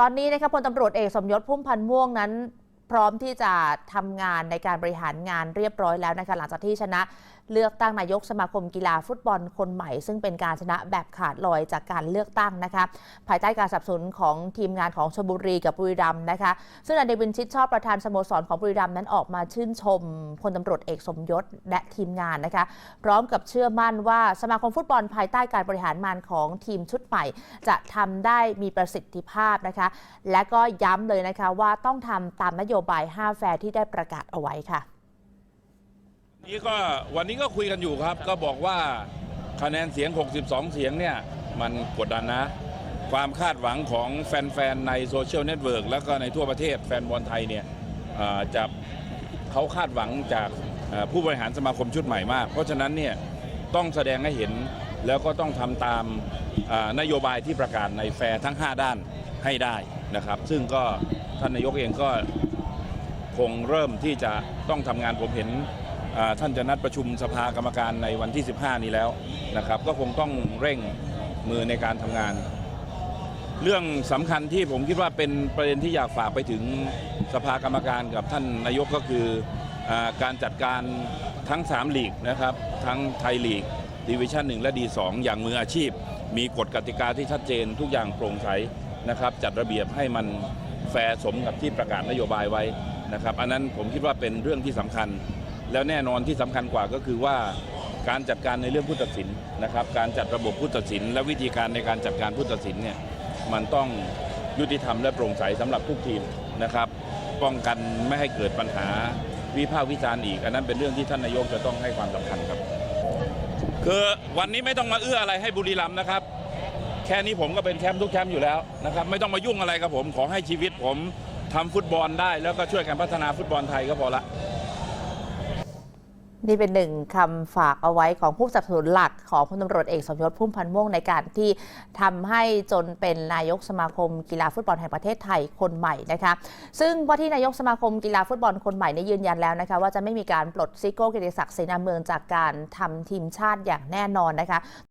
ตอนนี้นะคะพลตำรวจเอกสมยศพุ่มพันธ์ม่วงนั้น พร้อมที่จะทำงานในการบริหารงานเรียบร้อยแล้วนะคะหลังจากที่ชนะ เลือกตั้งนายกสมาคมกีฬาฟุตบอลคนใหม่ ซึ่งเป็นการชนะแบบขาดลอยจากการเลือกตั้งนะคะภายใต้การสนับสนุนของทีมงานของชลบุรีกับบุรีรัมย์นะคะซึ่งนายเดวินชิดชอบประธานสโมสรของบุรีรัมย์นั้นออกมาชื่นชมพลตำรวจเอกสมยศและทีมงานนะคะพร้อมกับเชื่อมั่นว่าสมาคมฟุตบอลภายใต้การบริหารงานของทีมชุดใหม่ จะทำได้มีประสิทธิภาพนะคะ และก็ย้ำเลยนะคะว่าต้องทำตามนโยบาย 5 แฟร์ที่ได้ประกาศเอาไว้ค่ะ นี้ก็วันนี้ก็คุยกันอยู่ครับ ก็บอกว่าคะแนนเสียง 62 เสียงเนี่ย มันกดดันนะ ความคาดหวังของแฟน ๆ ในโซเชียลเน็ตเวิร์กแล้วก็ในทั่วประเทศแฟนบอลไทยเนี่ยจะเขาคาดหวังจากผู้บริหารสมาคมชุดใหม่มาก เพราะฉะนั้นเนี่ยต้องแสดงให้เห็นแล้วก็ต้องทำตามนโยบายที่ประกาศในแฟร์ทั้ง 5 ด้านให้ได้นะครับ ซึ่งก็ท่านนายกเองก็คงเริ่มที่จะต้องทำงานผมเห็น ท่านจะนัดประชุมสภากรรมการในวันที่ 15 นี้แล้วนะครับ ก็คงต้องเร่งมือในการทำงาน เรื่องสำคัญที่ผมคิดว่าเป็นประเด็นที่อยากฝากไปถึงสภากรรมการกับท่านนายกก็คืออการจัดการทั้ง3ลีกนะครับ ทั้งไทยลีกดิวิชั่น1และดี2อย่างมืออาชีพ มีกฎกติกาที่ชัดเจนทุกอย่างโปร่งใสนะครับ จัดระเบียบให้มันแฟร์สมกับที่ประกาศนโยบายไว้นะครับ อันนั้นผมคิดว่าเป็นเรื่องที่สำคัญ แล้วแน่นอนที่สำคัญกว่าก็คือว่าการจัดการในเรื่องผู้ตัดสินนะครับ การจัดระบบผู้ตัดสิน และวิธีการในการจัดการผู้ตัดสินเนี่ยมันต้องยุติธรรมและโปร่งใสสำหรับทุกทีมนะครับ ป้องกันไม่ให้เกิดปัญหาวิพากษ์วิจารณ์อีก อันนั้นเป็นเรื่องที่ท่านนายกจะต้องให้ความสำคัญครับ คือวันนี้ไม่ต้องมาเอื้ออะไรให้บุรีรัมย์นะครับ แค่นี้ผมก็เป็นแชมป์ทุกแชมป์อยู่แล้วนะครับ ไม่ต้องมายุ่งอะไรกับผม ขอให้ชีวิตผมทำฟุตบอลได้ แล้วก็ช่วยกันพัฒนาฟุตบอลไทยก็พอละ นี่เป็นหนึ่งคำฝากเอาไว้ของผู้สนับสนุนหลักของพลตำรวจเอกสมยศพุ่มพันธ์ม่วงในการที่ทำให้จนเป็นนายกสมาคมกีฬาฟุตบอลแห่งประเทศไทยคนใหม่นะคะซึ่งว่าที่นายกสมาคมกีฬาฟุตบอลคนใหม่ได้ยืนยันแล้วนะคะว่าจะไม่มีการปลดซิโก้กิติศักดิ์เสนาเมืองจากการทำทีมชาติอย่างแน่นอนนะคะ